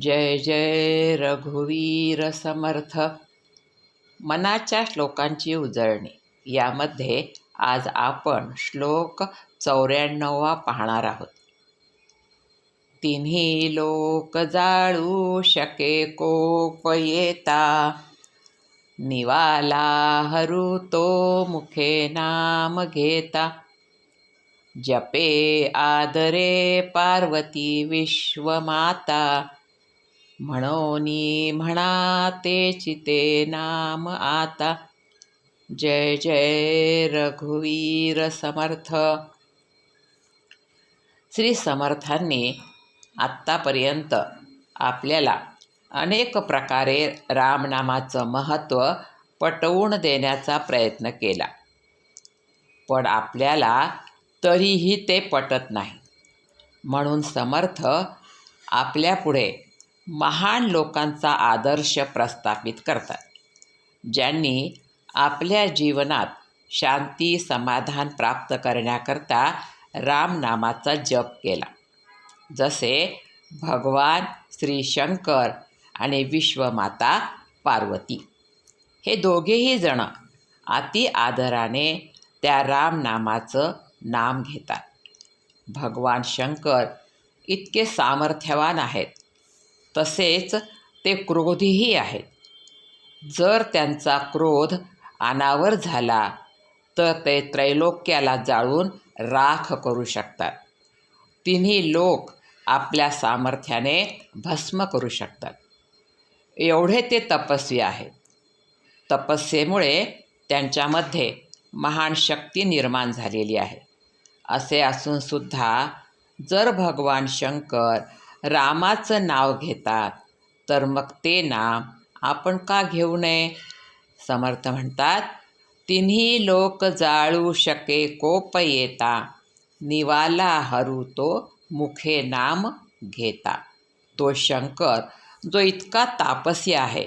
जय जय रघुवीर समर्थ. मनाच्या श्लोकांची उजळणी. यामध्ये आज आपण श्लोक चौऱ्याण्णववा पाहणार आहोत. तिन्ही लोक जाळू शके कोप येता. निवाला हरू तो मुखे नाम घेता. जपे आदरे पार्वती विश्वमाता. म्हणोनी म्हणा ते चिते नाम आता. जय जय रघुवीर समर्थ. श्री समर्थांनी आत्तापर्यंत आपल्याला अनेक प्रकारे रामनामाचं महत्त्व पटवून देण्याचा प्रयत्न केला. पण आपल्याला तरीही ते पटत नाही. म्हणून समर्थ आपल्यापुढे महान लोकांचा आदर्श प्रस्थापित करतात ज्यांनी आपल्या जीवनात शांती समाधान प्राप्त करण्याकरता रामनामाचा जप केला. जसे भगवान श्री शंकर आणि विश्वमाता पार्वती. हे दोघेही जण अति आदराने त्या रामनामाचं नाम घेतात. भगवान शंकर इतके सामर्थ्यवान आहेत तसेच ते क्रोधीही आहेत. जर त्यांचा क्रोध अनावर झाला तर ते त्रैलोक्याला जाळून राख करू शकतात. तिन्ही लोक आपल्या सामर्थ्याने भस्म करू शकतात. एवढे ते तपस्वी आहेत. तपस्येमुळे त्यांच्यामध्ये महान शक्ती निर्माण झालेली आहे. असे असूनसुद्धा जर भगवान शंकर रामाचं नाव घेतात. तर मग ते नाम आपण का घेऊ नये? समर्थ म्हणतात तिन्ही लोक जाळू शके कोप येता. निवाला हरू तो मुखे नाम घेता. तो शंकर जो इतका तापसी आहे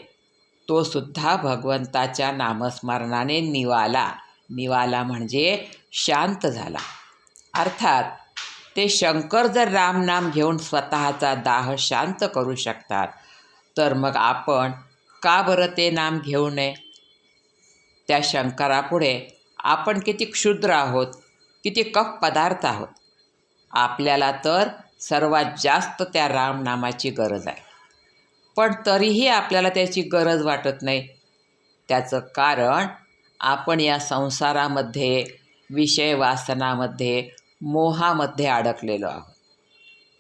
तो सुद्धा भगवंताच्या नामस्मरणाने निवाला. निवाला म्हणजे शांत झाला. अर्थात ते शंकर जर रामनाम घेऊन स्वतःचा दाह शांत करू शकतात तर मग आपण का बरं ते नाम घेऊ नये? त्या शंकरापुढे आपण किती क्षुद्र आहोत किती कफ पदार्थ आहोत? आपल्याला तर सर्वात जास्त त्या रामनामाची गरज आहे. पण तरीही आपल्याला त्याची गरज वाटत नाही. त्याचं कारण आपण या संसारामध्ये विषय वासनामध्ये मोहामध्ये अडकलेलो आहोत.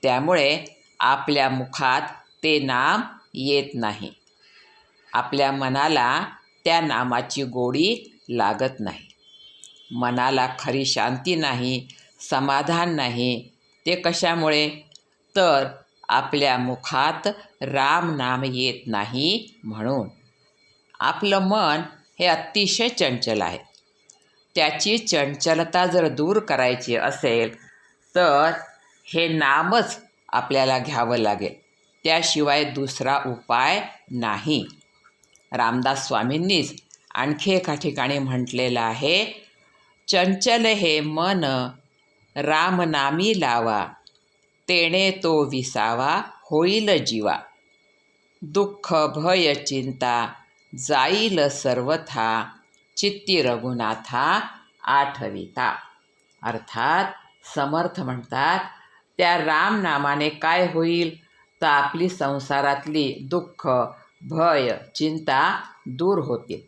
त्यामुळे आपल्या मुखात ते नाम येत नाही. आपल्या मनाला त्या नामाची गोडी लागत नाही. मनाला खरी शांती नाही समाधान नाही ते कशामुळे? तर आपल्या मुखात राम नाम येत नाही म्हणून. आपलं मन हे अतिशय चंचल आहे. त्याची चंचलता जर दूर करायची असेल तर हे नामच आपल्याला घ्यावं लागेल. त्याशिवाय दुसरा उपाय नाही. रामदास स्वामींनीच आणखी एका ठिकाणी म्हटलेलं आहे चंचल हे मन रामनामी लावा तेणे तो विसावा होईल जीवा. दुःख भय चिंता जाईल सर्वथा चित्ती रघुनाथा आठविता. अर्थात समर्थ म्हणतात त्या रामनामाने काय होईल? तर आपली संसारातली दुःख भय चिंता दूर होतील.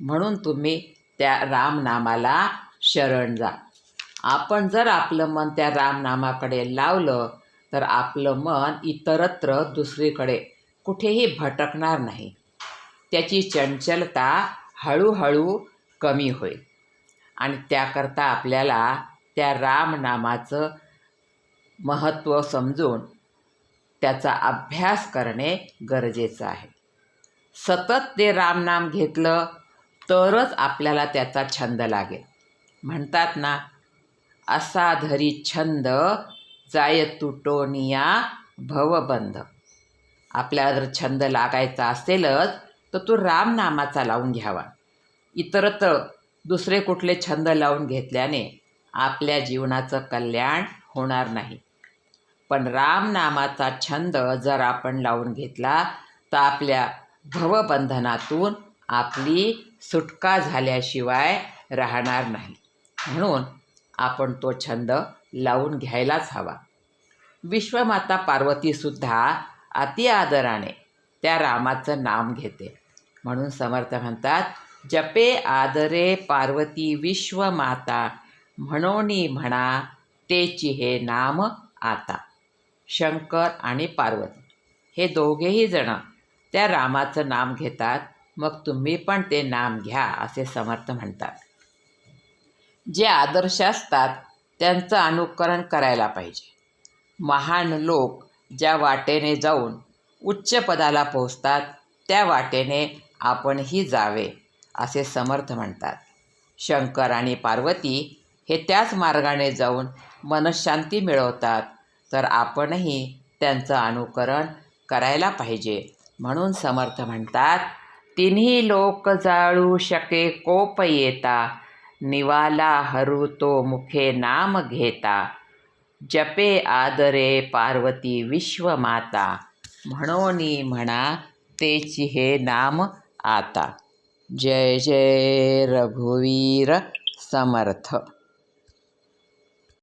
म्हणून तुम्ही त्या रामनामाला शरण जा. आपण जर आपलं मन त्या रामनामाकडे लावलं तर आपलं मन इतरत्र दुसरीकडे कुठेही भटकणार नाही. त्याची चंचलता हळूहळू कमी होईल. आणि त्याकरता आपल्याला त्या रामनामाचं महत्त्व समजून त्याचा अभ्यास करणे गरजेचं आहे. सतत ते रामनाम घेतलं तरच आपल्याला त्याचा छंद लागेल. म्हणतात ना असा धरी छंद जाय तुटोनिया भवबंध. आपल्याला जर छंद लागायचा असेलच तर तो रामनामाचा लावून घ्यावा. इतरत्र दुसरे कुठले छंद लावून घेतल्याने आपल्या जीवनाचं कल्याण होणार नाही. पण रामनामाचा छंद जर आपण लावून घेतला तर आपल्या भवबंधनातून आपली सुटका झाल्याशिवाय राहणार नाही. म्हणून आपण तो छंद लावून घ्यायलाच हवा. विश्वमाता पार्वतीसुद्धा अति आदराने त्या रामाचं नाम घेते. म्हणून समर्थ म्हणतात जपे आदरे पार्वती विश्वमाता म्हणोनी म्हणा तेची हे नाम आता. शंकर आणि पार्वती हे दोघेही जण त्या रामाचं नाम घेतात मग तुम्ही पण ते नाम घ्या असे समर्थ म्हणतात. जे आदर्श असतात त्यांचं अनुकरण करायला पाहिजे. महान लोक ज्या वाटेने जाऊन उच्च पदाला पोहोचतात त्या वाटेने आपणही जावे. असे समर्थ म्हणतात. शंकर आणि पार्वती हे त्याच मार्गाने जाऊन मनशांती मिळवतात तर आपणही त्यांचं अनुकरण करायला पाहिजे म्हणून समर्थ म्हणतात. तिन्ही लोक जाळू शके कोप येता निवाला हरू तो मुखे नाम घेता. जपे आदरे पार्वती विश्वमाता म्हणोनी म्हणा तेची हे नाम आता. जय जय रघुवीर समर्थ।